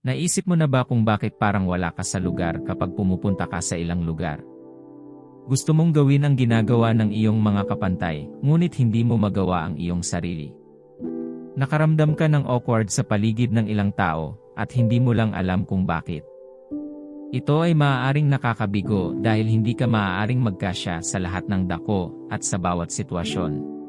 Naisip mo na ba kung bakit parang wala ka sa lugar kapag pumupunta ka sa ilang lugar? Gusto mong gawin ang ginagawa ng iyong mga kapantay, ngunit hindi mo magawa ang iyong sarili. Nakaramdam ka ng awkward sa paligid ng ilang tao, at hindi mo lang alam kung bakit. Ito ay maaaring nakakabigo dahil hindi ka maaaring magkasya sa lahat ng dako at sa bawat sitwasyon.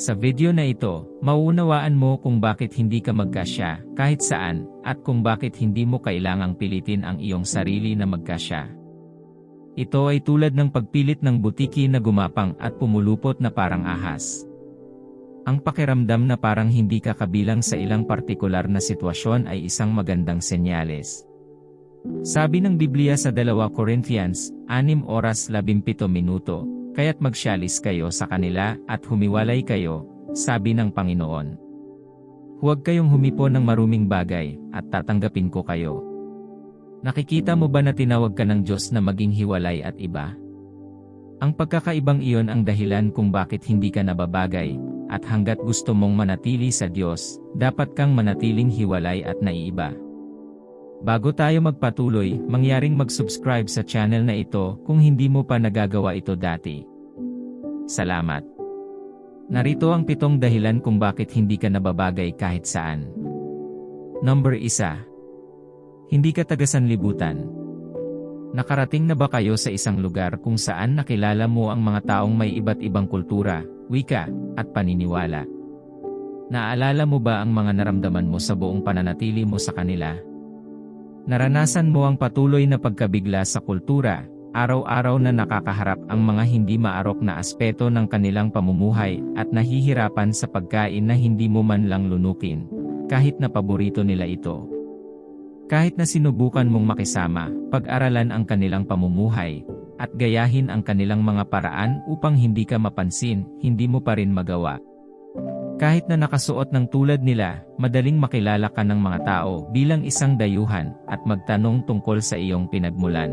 Sa video na ito, mauunawaan mo kung bakit hindi ka magkasya kahit saan at kung bakit hindi mo kailangang pilitin ang iyong sarili na magkasya. Ito ay tulad ng pagpilit ng butiki na gumapang at pumulupot na parang ahas. Ang pakiramdam na parang hindi ka kabilang sa ilang partikular na sitwasyon ay isang magandang senyales. Sabi ng Biblia sa 2 Corinthians, 6 oras 17 minuto, kaya't magsyalis kayo sa kanila at humiwalay kayo, sabi ng Panginoon. Huwag kayong humipo ng maruming bagay, at tatanggapin ko kayo. Nakikita mo ba na tinawag ka ng Diyos na maging hiwalay at iba? Ang pagkakaibang iyon ang dahilan kung bakit hindi ka nababagay, at hanggat gusto mong manatili sa Diyos, dapat kang manatiling hiwalay at naiiba. Bago tayo magpatuloy, mangyaring mag-subscribe sa channel na ito kung hindi mo pa nagagawa ito dati. Salamat. Narito ang pitong dahilan kung bakit hindi ka nababagay kahit saan. Number 1. Hindi ka tagasanlibutan. Nakarating na ba kayo sa isang lugar kung saan nakilala mo ang mga taong may iba't ibang kultura, wika, at paniniwala? Naalala mo ba ang mga naramdaman mo sa buong pananatili mo sa kanila? Naranasan mo ang patuloy na pagkabigla sa kultura, araw-araw na nakakaharap ang mga hindi maarok na aspeto ng kanilang pamumuhay at nahihirapan sa pagkain na hindi mo man lang lunukin, kahit na paborito nila ito. Kahit na sinubukan mong makisama, pag-aralan ang kanilang pamumuhay, at gayahin ang kanilang mga paraan upang hindi ka mapansin, hindi mo pa rin magawa. Kahit na nakasuot ng tulad nila, madaling makilala ka ng mga tao bilang isang dayuhan at magtanong tungkol sa iyong pinagmulan.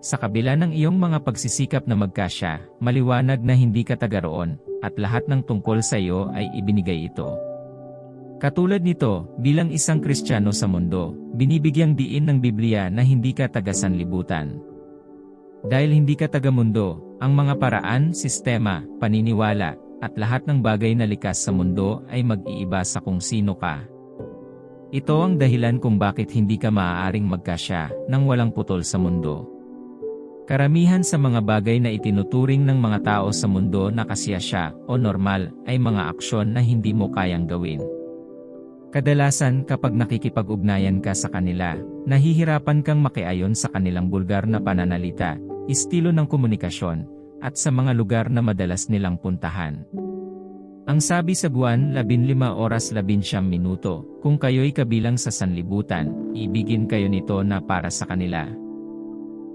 Sa kabila ng iyong mga pagsisikap na magkasya, maliwanag na hindi ka taga roon, at lahat ng tungkol sa iyo ay ibinigay ito. Katulad nito, bilang isang Kristiyano sa mundo, binibigyang diin ng Biblia na hindi ka taga sanlibutan. Dahil hindi ka taga mundo, ang mga paraan, sistema, paniniwala, at lahat ng bagay na likas sa mundo ay mag-iiba sa kung sino ka. Ito ang dahilan kung bakit hindi ka maaaring magkasya nang walang putol sa mundo. Karamihan sa mga bagay na itinuturing ng mga tao sa mundo na kasiyasya o normal ay mga aksyon na hindi mo kayang gawin. Kadalasan kapag nakikipag-ugnayan ka sa kanila, nahihirapan kang makiayon sa kanilang bulgar na pananalita, estilo ng komunikasyon, at sa mga lugar na madalas nilang puntahan. Ang sabi sa buwan 15 oras 11 minuto, kung kayo'y kabilang sa sanlibutan, ibigin kayo nito na para sa kanila.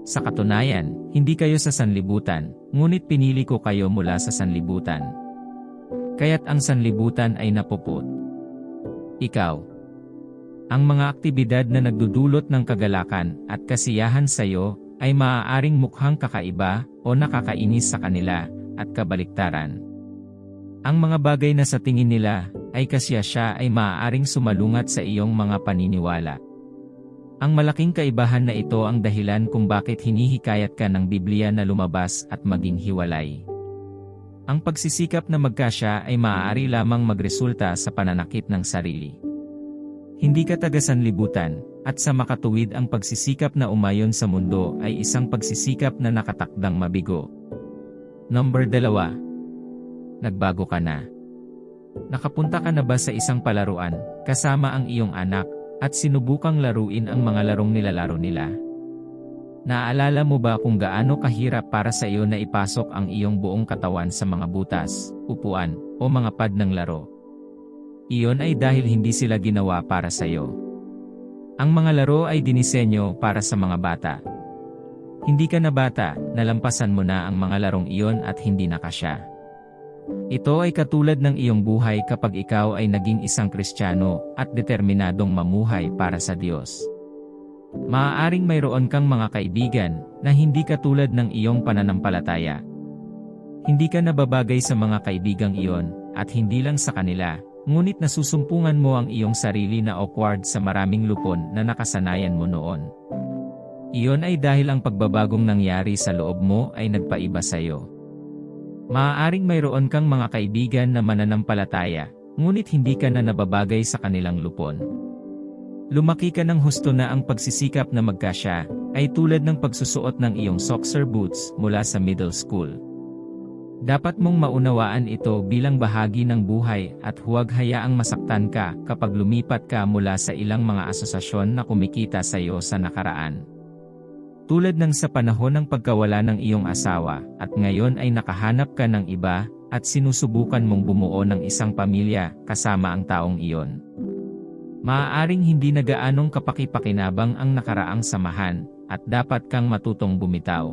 Sa katunayan, hindi kayo sa sanlibutan, ngunit pinili ko kayo mula sa sanlibutan. Kaya't ang sanlibutan ay napuput. Ikaw. Ang mga aktibidad na nagdudulot ng kagalakan at kasiyahan sa iyo ay maaaring mukhang kakaiba o nakakainis sa kanila, at kabaliktaran. Ang mga bagay na sa tingin nila ay kasya siya ay maaaring sumalungat sa iyong mga paniniwala. Ang malaking kaibahan na ito ang dahilan kung bakit hinihikayat ka ng Biblia na lumabas at maging hiwalay. Ang pagsisikap na magkasya ay maaari lamang magresulta sa pananakit ng sarili. Hindi ka tagasanlibutan, at sa makatuwid ang pagsisikap na umayon sa mundo ay isang pagsisikap na nakatakdang mabigo. Number 2. Nagbago ka na. Nakapunta ka na ba sa isang palaruan, kasama ang iyong anak, at sinubukang laruin ang mga larong nilalaro nila? Naaalala mo ba kung gaano kahirap para sa iyo na ipasok ang iyong buong katawan sa mga butas, upuan, o mga pad ng laro? Iyon ay dahil hindi sila ginawa para sa iyo. Ang mga laro ay dinisenyo para sa mga bata. Hindi ka na bata, nalampasan mo na ang mga larong iyon at hindi na kasya. Ito ay katulad ng iyong buhay kapag ikaw ay naging isang Kristiyano at determinadong mamuhay para sa Diyos. Maaaring mayroon kang mga kaibigan na hindi katulad ng iyong pananampalataya. Hindi ka nababagay sa mga kaibigang iyon, at hindi lang sa kanila, ngunit nasusumpungan mo ang iyong sarili na awkward sa maraming lupon na nakasanayan mo noon. Iyon ay dahil ang pagbabagong nangyari sa loob mo ay nagpaiba sa iyo. Maaaring mayroon kang mga kaibigan na mananampalataya, ngunit hindi ka na nababagay sa kanilang lupon. Lumaki ka ng husto na ang pagsisikap na magkasya, ay tulad ng pagsusuot ng iyong soccer boots mula sa middle school. Dapat mong maunawaan ito bilang bahagi ng buhay at huwag hayaang masaktan ka kapag lumipat ka mula sa ilang mga asosasyon na kumikita sa iyo sa nakaraan. Tulad ng sa panahon ng pagkawala ng iyong asawa at ngayon ay nakahanap ka ng iba at sinusubukan mong bumuo ng isang pamilya kasama ang taong iyon. Maaaring hindi na gaanong kapakipakinabang ang nakaraang samahan at dapat kang matutong bumitaw.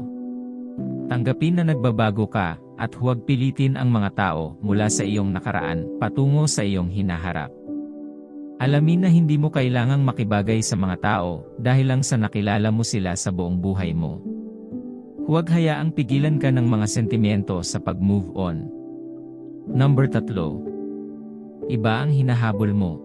Tanggapin na nagbabago ka at huwag pilitin ang mga tao mula sa iyong nakaraan patungo sa iyong hinaharap. Alamin na hindi mo kailangang makibagay sa mga tao dahil lang sa nakilala mo sila sa buong buhay mo. Huwag hayaang pigilan ka ng mga sentimiento sa pag-move on. Number 3. Iba ang hinahabol mo.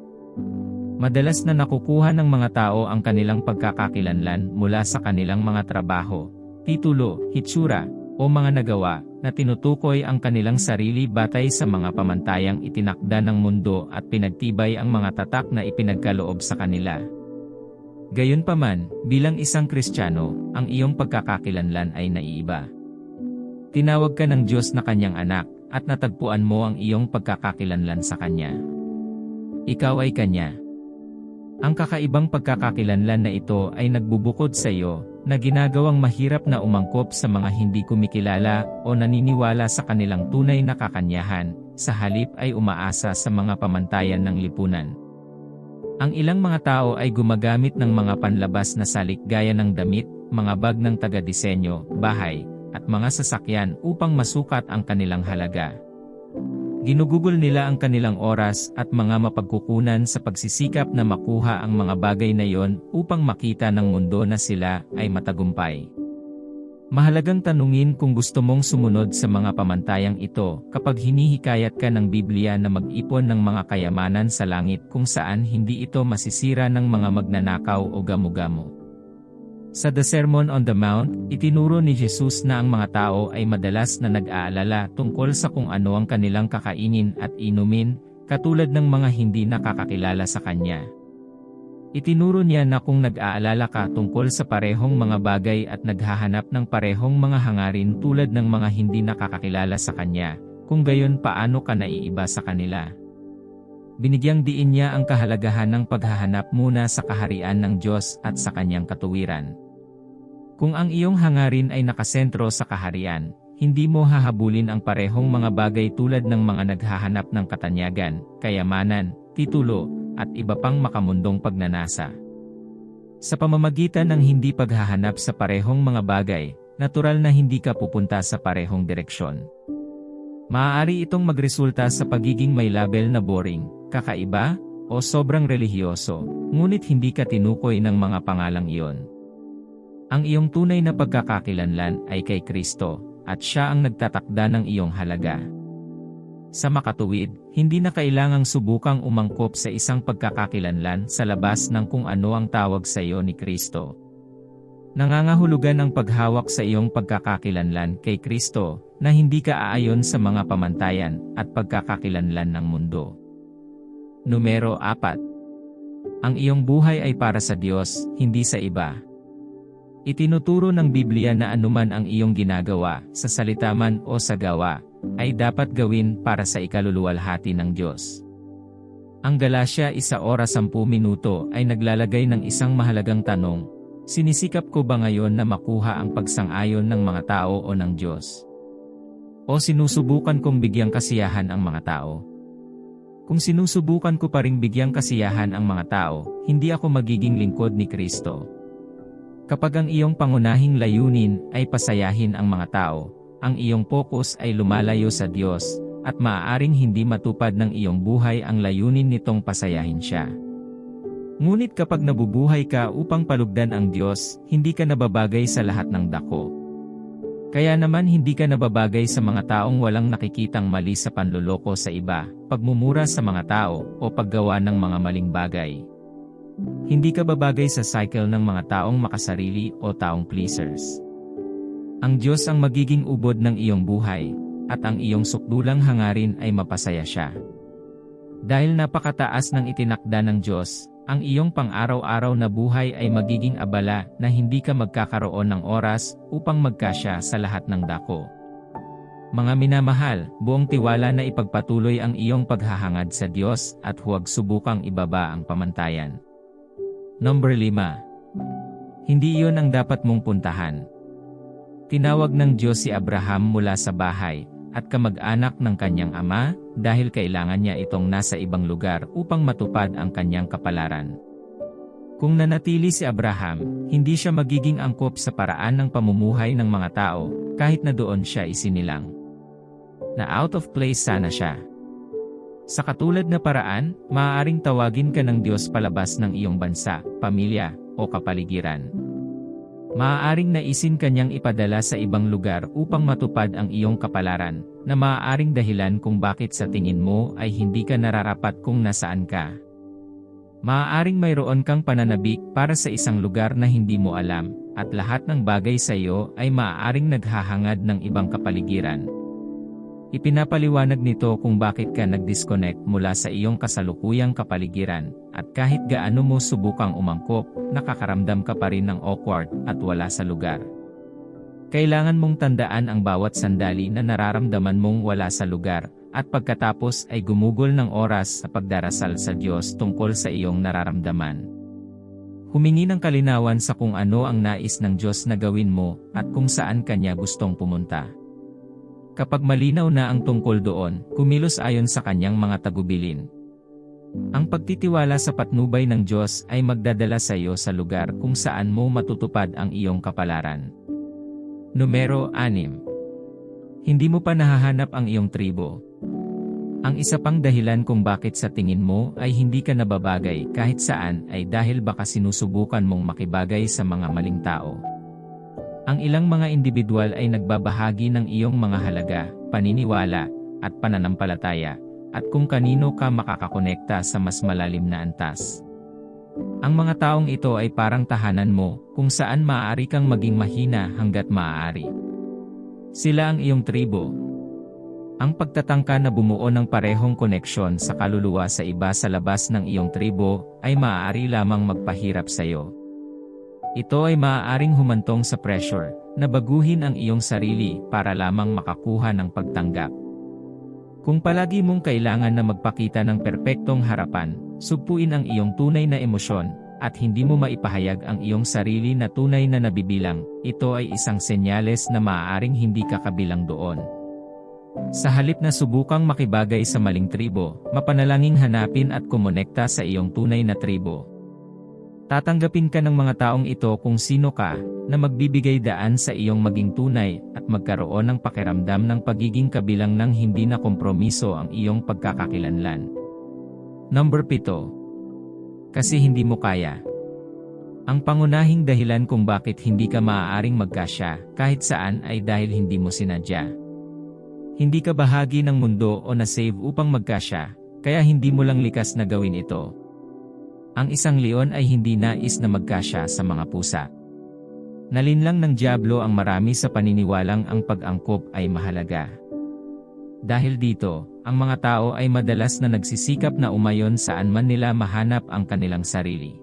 Madalas na nakukuha ng mga tao ang kanilang pagkakakilanlan mula sa kanilang mga trabaho, titulo, hitsura, o mga nagawa na tinutukoy ang kanilang sarili batay sa mga pamantayang itinakda ng mundo at pinagtibay ang mga tatak na ipinagkaloob sa kanila. Gayunpaman, bilang isang Kristiyano, ang iyong pagkakakilanlan ay naiiba. Tinawag ka ng Diyos na kanyang anak, at natagpuan mo ang iyong pagkakakilanlan sa Kanya. Ikaw ay Kanya. Ang kakaibang pagkakakilanlan na ito ay nagbubukod sa iyo, na ginagawang mahirap na umangkop sa mga hindi kumikilala o naniniwala sa kanilang tunay na kakanyahan, sa halip ay umaasa sa mga pamantayan ng lipunan. Ang ilang mga tao ay gumagamit ng mga panlabas na salik gaya ng damit, mga bag ng taga-disenyo, bahay, at mga sasakyan upang masukat ang kanilang halaga. Ginugugol nila ang kanilang oras at mga mapagkukunan sa pagsisikap na makuha ang mga bagay na yon upang makita ng mundo na sila ay matagumpay. Mahalagang tanungin kung gusto mong sumunod sa mga pamantayang ito kapag hinihikayat ka ng Biblia na mag-ipon ng mga kayamanan sa langit kung saan hindi ito masisira ng mga magnanakaw o gamu-gamo. Sa The Sermon on the Mount, itinuro ni Jesus na ang mga tao ay madalas na nag-aalala tungkol sa kung ano ang kanilang kakainin at inumin, katulad ng mga hindi nakakakilala sa Kanya. Itinuro niya na kung nag-aalala ka tungkol sa parehong mga bagay at naghahanap ng parehong mga hangarin tulad ng mga hindi nakakakilala sa Kanya, kung gayon paano ka naiiba sa kanila. Binigyang diin niya ang kahalagahan ng paghahanap muna sa kaharian ng Diyos at sa Kanyang katuwiran. Kung ang iyong hangarin ay nakasentro sa kaharian, hindi mo hahabulin ang parehong mga bagay tulad ng mga naghahanap ng katanyagan, kayamanan, titulo, at iba pang makamundong pagnanasa. Sa pamamagitan ng hindi paghahanap sa parehong mga bagay, natural na hindi ka pupunta sa parehong direksyon. Maaari itong magresulta sa pagiging may label na boring, kakaiba, o sobrang relihiyoso, ngunit hindi ka tinukoy ng mga pangalang iyon. Ang iyong tunay na pagkakakilanlan ay kay Kristo, at siya ang nagtatakda ng iyong halaga. Sa makatuwid, hindi na kailangang subukang umangkop sa isang pagkakakilanlan sa labas ng kung ano ang tawag sa iyo ni Kristo. Nangangahulugan ang paghawak sa iyong pagkakakilanlan kay Kristo, na hindi ka aayon sa mga pamantayan at pagkakakilanlan ng mundo. Numero 4. Ang iyong buhay ay para sa Diyos, hindi sa iba. Itinuturo ng Biblia na anuman ang iyong ginagawa, sa salita man o sa gawa, ay dapat gawin para sa ikaluluwalhati ng Diyos. Ang Galasya isa oras 10 minuto ay naglalagay ng isang mahalagang tanong, Sinisikap ko ba ngayon na makuha ang pagsang-ayon ng mga tao o ng Diyos? O sinusubukan kong bigyang kasiyahan ang mga tao? Kung sinusubukan ko pa ring bigyang kasiyahan ang mga tao, hindi ako magiging lingkod ni Kristo. Kapag ang iyong pangunahing layunin ay pasayahin ang mga tao, ang iyong focus ay lumalayo sa Diyos, at maaaring hindi matupad ng iyong buhay ang layunin nitong pasayahin siya. Ngunit kapag nabubuhay ka upang palugdan ang Diyos, hindi ka nababagay sa lahat ng dako. Kaya naman hindi ka nababagay sa mga taong walang nakikitang mali sa panluloko sa iba, pagmumura sa mga tao, o paggawa ng mga maling bagay. Hindi ka babagay sa cycle ng mga taong makasarili o taong pleasers. Ang Diyos ang magiging ubod ng iyong buhay, at ang iyong sukdulang hangarin ay mapasaya siya. Dahil napakataas ng itinakda ng Diyos, ang iyong pang-araw-araw na buhay ay magiging abala na hindi ka magkakaroon ng oras upang magkasya sa lahat ng dako. Mga minamahal, buong tiwala na ipagpatuloy ang iyong paghahangad sa Diyos at huwag subukang ibaba ang pamantayan. Number 5. Hindi iyon ang dapat mong puntahan. Tinawag ng Diyos si Abraham mula sa bahay at kamag-anak ng kanyang ama, dahil kailangan niya itong nasa ibang lugar upang matupad ang kanyang kapalaran. Kung nanatili si Abraham, hindi siya magiging angkop sa paraan ng pamumuhay ng mga tao, kahit na doon siya isinilang. Na out of place sana siya. Sa katulad na paraan, maaaring tawagin ka ng Diyos palabas ng iyong bansa, pamilya, o kapaligiran. Maaaring naisin kanyang ipadala sa ibang lugar upang matupad ang iyong kapalaran, na maaaring dahilan kung bakit sa tingin mo ay hindi ka nararapat kung nasaan ka. Maaaring mayroon kang pananabik para sa isang lugar na hindi mo alam, at lahat ng bagay sa iyo ay maaaring naghahangad ng ibang kapaligiran. Ipinapaliwanag nito kung bakit ka nag-disconnect mula sa iyong kasalukuyang kapaligiran, at kahit gaano mo subukang umangkop, nakakaramdam ka pa rin ng awkward at wala sa lugar. Kailangan mong tandaan ang bawat sandali na nararamdaman mong wala sa lugar, at pagkatapos ay gumugol ng oras sa pagdarasal sa Diyos tungkol sa iyong nararamdaman. Humingi ng kalinawan sa kung ano ang nais ng Diyos na gawin mo at kung saan Kanya gustong pumunta. Kapag malinaw na ang tungkol doon, kumilos ayon sa kanyang mga tagubilin. Ang pagtitiwala sa patnubay ng Diyos ay magdadala sa iyo sa lugar kung saan mo matutupad ang iyong kapalaran. Numero 6. Hindi mo pa nahahanap ang iyong tribo. Ang isa pang dahilan kung bakit sa tingin mo ay hindi ka nababagay kahit saan ay dahil baka sinusubukan mong makibagay sa mga maling tao. Ang ilang mga individual ay nagbabahagi ng iyong mga halaga, paniniwala, at pananampalataya, at kung kanino ka makakakonekta sa mas malalim na antas. Ang mga taong ito ay parang tahanan mo, kung saan maaari kang maging mahina hanggat maaari. Sila ang iyong tribo. Ang pagtatangka na bumuo ng parehong koneksyon sa kaluluwa sa iba sa labas ng iyong tribo ay maaari lamang magpahirap sa iyo. Ito ay maaaring humantong sa pressure, na baguhin ang iyong sarili para lamang makakuha ng pagtanggap. Kung palagi mong kailangan na magpakita ng perpektong harapan, supuin ang iyong tunay na emosyon, at hindi mo maipahayag ang iyong sarili na tunay na nabibilang, ito ay isang senyales na maaaring hindi ka kabilang doon. Sa halip na subukang makibagay sa maling tribo, mapanalangin hanapin at kumonekta sa iyong tunay na tribo. Tatanggapin ka ng mga taong ito kung sino ka, na magbibigay daan sa iyong maging tunay, at magkaroon ng pakiramdam ng pagiging kabilang ng hindi na kompromiso ang iyong pagkakakilanlan. Number 7. Kasi hindi mo kaya. Ang pangunahing dahilan kung bakit hindi ka maaaring magkasya, kahit saan ay dahil hindi mo sinadya. Hindi ka bahagi ng mundo o na-save upang magkasya, kaya hindi mo lang likas na gawin ito. Ang isang leon ay hindi nais na magkasya sa mga pusa. Nalinlang ng Diablo ang marami sa paniniwalang ang pag-angkop ay mahalaga. Dahil dito, ang mga tao ay madalas na nagsisikap na umayon saan man nila mahanap ang kanilang sarili.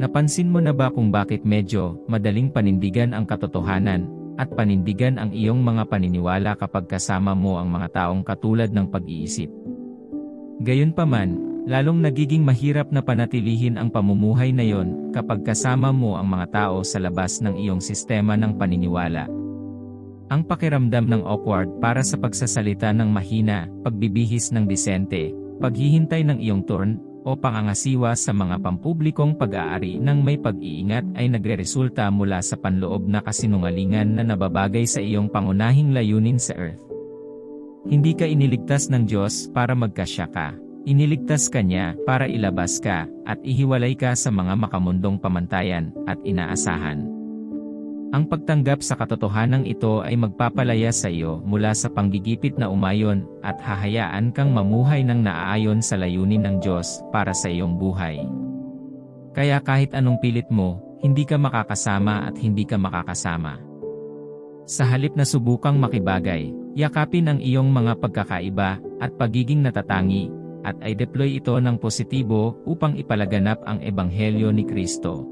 Napansin mo na ba kung bakit medyo madaling panindigan ang katotohanan at panindigan ang iyong mga paniniwala kapag kasama mo ang mga taong katulad ng pag-iisip? Gayunpaman, lalong nagiging mahirap na panatilihin ang pamumuhay na yon kapag kasama mo ang mga tao sa labas ng iyong sistema ng paniniwala. Ang pakiramdam ng awkward para sa pagsasalita ng mahina, pagbibihis ng disente, paghihintay ng iyong turn, o pangangasiwa sa mga pampublikong pag-aari ng may pag-iingat ay nagreresulta mula sa panloob na kasinungalingan na nababagay sa iyong pangunahing layunin sa earth. Hindi ka iniligtas ng Diyos para magkasya ka. Iniligtas ka niya para ilabas ka at ihiwalay ka sa mga makamundong pamantayan at inaasahan. Ang pagtanggap sa katotohanan ito ay magpapalaya sa iyo mula sa panggigipit na umayon at hahayaan kang mamuhay ng naaayon sa layunin ng Diyos para sa iyong buhay. Kaya kahit anong pilit mo, hindi ka makakasama at hindi ka makakasama. Sa halip na subukang makibagay, yakapin ang iyong mga pagkakaiba at pagiging natatangi at ay deploy ito ng positibo upang ipalaganap ang ebanghelyo ni Kristo.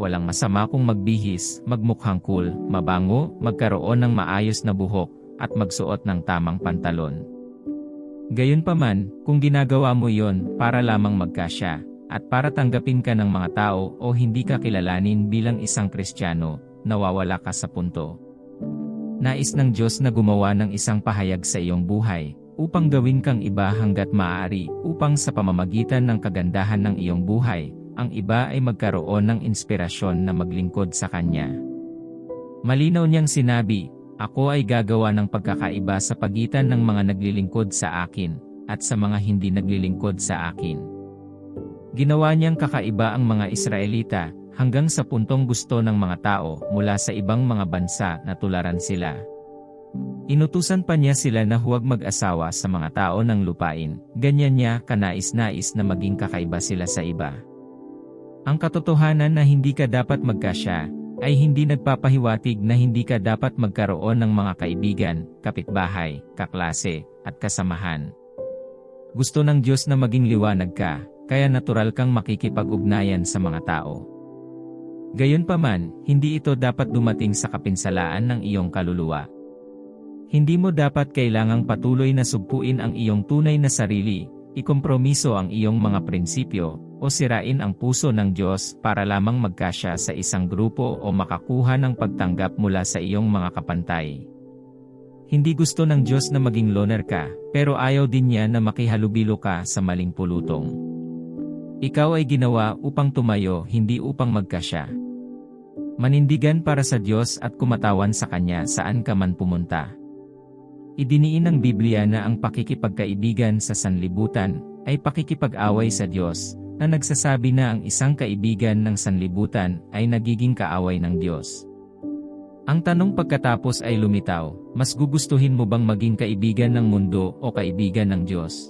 Walang masama kung magbihis, magmukhang cool, mabango, magkaroon ng maayos na buhok, at magsuot ng tamang pantalon. Gayunpaman, kung ginagawa mo yon para lamang magkasya, at para tanggapin ka ng mga tao o hindi ka kilalanin bilang isang Kristiyano, nawawala ka sa punto. Nais ng Diyos na gumawa ng isang pahayag sa iyong buhay, upang gawin kang iba hanggat maaari, upang sa pamamagitan ng kagandahan ng iyong buhay, ang iba ay magkaroon ng inspirasyon na maglingkod sa Kanya. Malinaw niyang sinabi, Ako ay gagawa ng pagkakaiba sa pagitan ng mga naglilingkod sa akin, at sa mga hindi naglilingkod sa akin. Ginawa niyang kakaiba ang mga Israelita, hanggang sa puntong gusto ng mga tao mula sa ibang mga bansa na tularan sila. Inutusan pa niya sila na huwag mag-asawa sa mga tao ng lupain, ganyan niya kanais-nais na maging kakaiba sila sa iba. Ang katotohanan na hindi ka dapat magkasya, ay hindi nagpapahiwatig na hindi ka dapat magkaroon ng mga kaibigan, kapitbahay, kaklase, at kasamahan. Gusto ng Diyos na maging liwanag ka, kaya natural kang makikipag-ugnayan sa mga tao. Gayunpaman, hindi ito dapat dumating sa kapinsalaan ng iyong kaluluwa. Hindi mo dapat kailangang patuloy na sugpuin ang iyong tunay na sarili, ikompromiso ang iyong mga prinsipyo, o sirain ang puso ng Diyos para lamang magkasya sa isang grupo o makakuha ng pagtanggap mula sa iyong mga kapantay. Hindi gusto ng Diyos na maging loner ka, pero ayaw din niya na makihalubilo ka sa maling pulutong. Ikaw ay ginawa upang tumayo, hindi upang magkasya. Manindigan para sa Diyos at kumatawan sa Kanya saan ka man pumunta. Idiniin ng Biblia na ang pakikipagkaibigan sa sanlibutan ay pakikipag-away sa Diyos, na nagsasabi na ang isang kaibigan ng sanlibutan ay nagiging kaaway ng Diyos. Ang tanong pagkatapos ay lumitaw, mas gugustuhin mo bang maging kaibigan ng mundo o kaibigan ng Diyos?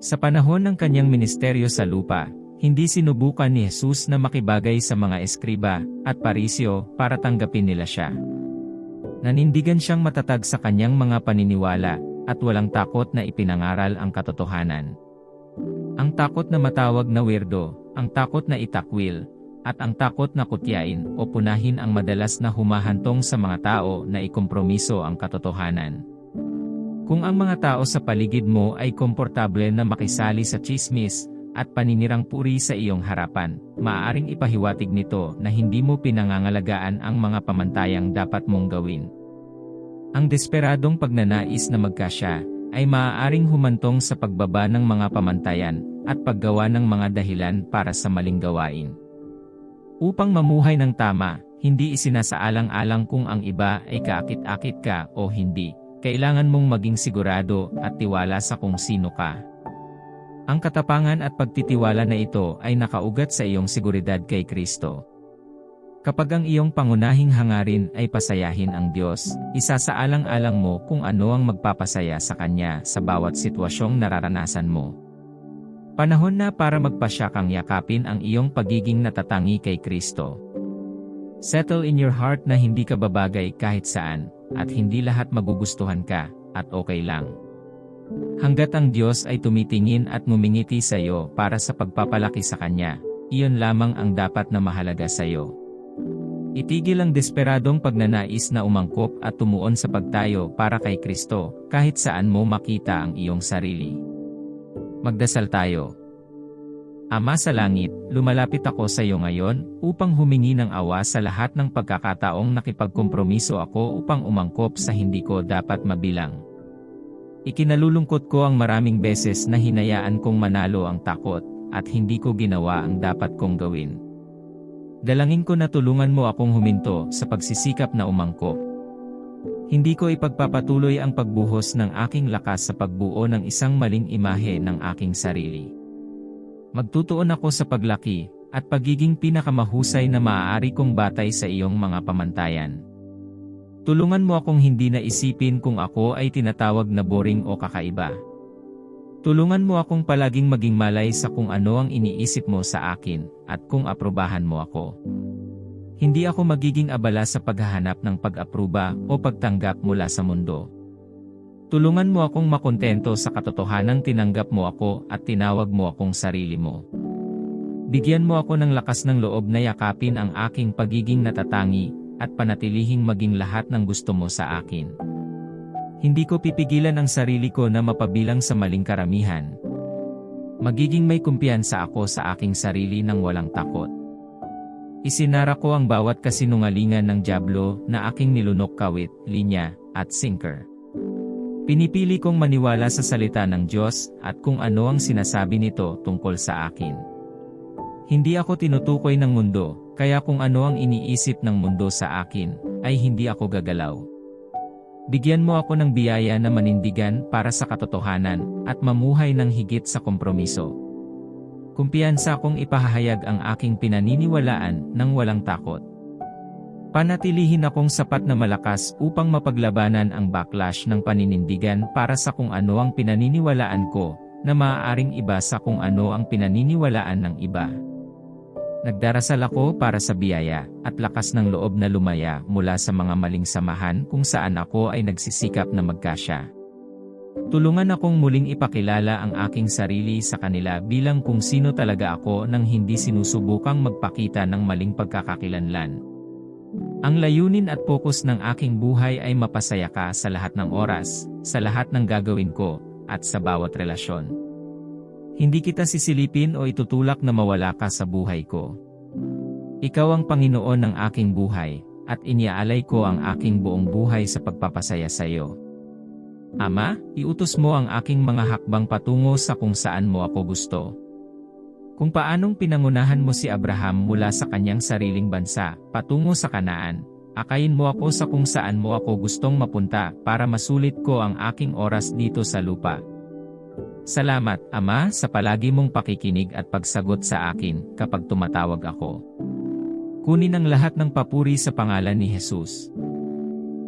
Sa panahon ng kanyang ministeryo sa lupa, hindi sinubukan ni Jesus na makibagay sa mga eskriba at parisyo para tanggapin nila siya. Nanindigan siyang matatag sa kanyang mga paniniwala at walang takot na ipinangaral ang katotohanan. Ang takot na matawag na weirdo, ang takot na itakwil, at ang takot na kutyain o punahin ang madalas na humahantong sa mga tao na ikompromiso ang katotohanan. Kung ang mga tao sa paligid mo ay komportable na makisali sa chismis at paninirang puri sa iyong harapan, maaaring ipahiwatig nito na hindi mo pinangangalagaan ang mga pamantayang dapat mong gawin. Ang desperadong pagnanais na magkasya ay maaaring humantong sa pagbaba ng mga pamantayan at paggawa ng mga dahilan para sa maling gawain. Upang mamuhay ng tama, hindi isinasaalang-alang kung ang iba ay kaakit-akit ka o hindi, kailangan mong maging sigurado at tiwala sa kung sino ka. Ang katapangan at pagtitiwala na ito ay nakaugat sa iyong seguridad kay Kristo. Kapag ang iyong pangunahing hangarin ay pasayahin ang Diyos, isasaalang-alang mo kung ano ang magpapasaya sa Kanya sa bawat sitwasyong nararanasan mo. Panahon na para magpasya kang yakapin ang iyong pagiging natatangi kay Kristo. Settle in your heart na hindi ka babagay kahit saan, at hindi lahat magugustuhan ka, at okay lang. Hanggat ang Diyos ay tumitingin at ngumingiti sa iyo para sa pagpapalaki sa Kanya, iyon lamang ang dapat na mahalaga sa iyo. Itigil ang desperadong pagnanais na umangkop at tumuon sa pagtayo para kay Kristo, kahit saan mo makita ang iyong sarili. Magdasal tayo. Ama sa langit, lumalapit ako sa iyo ngayon, upang humingi ng awa sa lahat ng pagkakataong nakipagkompromiso ako upang umangkop sa hindi ko dapat mabilang. Ikinalulungkot ko ang maraming beses na hinayaan kong manalo ang takot, at hindi ko ginawa ang dapat kong gawin. Dalangin ko na tulungan mo akong huminto sa pagsisikap na umangkop. Hindi ko ipagpapatuloy ang pagbuhos ng aking lakas sa pagbuo ng isang maling imahe ng aking sarili. Magtutuon ako sa paglaki, at pagiging pinakamahusay na maaari kong batay sa iyong mga pamantayan. Tulungan mo akong hindi na isipin kung ako ay tinatawag na boring o kakaiba. Tulungan mo akong palaging maging malay sa kung ano ang iniisip mo sa akin, at kung aprobahan mo ako. Hindi ako magiging abala sa paghahanap ng pag-apruba o pagtanggap mula sa mundo. Tulungan mo akong makontento sa katotohanang tinanggap mo ako at tinawag mo akong sarili mo. Bigyan mo ako ng lakas ng loob na yakapin ang aking pagiging natatangi at panatilihing maging lahat ng gusto mo sa akin. Hindi ko pipigilan ang sarili ko na mapabilang sa maling karamihan. Magiging may kumpiyansa ako sa aking sarili ng walang takot. Isinara ko ang bawat kasinungalingan ng Diablo na aking nilunok kawit, linya, at sinker. Pinipili kong maniwala sa salita ng Diyos at kung ano ang sinasabi nito tungkol sa akin. Hindi ako tinutukoy ng mundo, kaya kung ano ang iniisip ng mundo sa akin, ay hindi ako gagalaw. Bigyan mo ako ng biyaya na manindigan para sa katotohanan at mamuhay ng higit sa kompromiso. Kumpiyansa kong ipahahayag ang aking pinaniniwalaan ng walang takot. Panatilihin akong sapat na malakas upang mapaglabanan ang backlash ng paninindigan para sa kung ano ang pinaniniwalaan ko, na maaaring iba sa kung ano ang pinaniniwalaan ng iba. Nagdarasal ako para sa biyaya at lakas ng loob na lumaya mula sa mga maling samahan kung saan ako ay nagsisikap na magkasya. Tulungan akong muling ipakilala ang aking sarili sa kanila bilang kung sino talaga ako nang hindi sinusubukang magpakita ng maling pagkakakilanlan. Ang layunin at pokus ng aking buhay ay mapasaya ka sa lahat ng oras, sa lahat ng gagawin ko, at sa bawat relasyon. Hindi kita sisilipin o itutulak na mawala ka sa buhay ko. Ikaw ang Panginoon ng aking buhay, at iniaalay ko ang aking buong buhay sa pagpapasaya sa iyo. Ama, iutos mo ang aking mga hakbang patungo sa kung saan mo ako gusto. Kung paanong pinangunahan mo si Abraham mula sa kanyang sariling bansa, patungo sa kanaan, akayin mo ako sa kung saan mo ako gustong mapunta para masulit ko ang aking oras dito sa lupa. Salamat, Ama, sa palagi mong pakikinig at pagsagot sa akin kapag tumatawag ako. Kunin ang lahat ng papuri sa pangalan ni Jesus.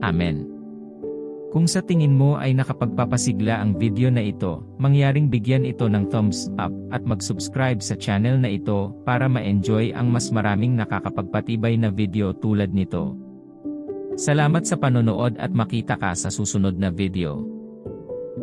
Amen. Kung sa tingin mo ay nakapagpapasigla ang video na ito, mangyaring bigyan ito ng thumbs up at mag-subscribe sa channel na ito para ma-enjoy ang mas maraming nakakapagpatibay na video tulad nito. Salamat sa panonood at makita ka sa susunod na video.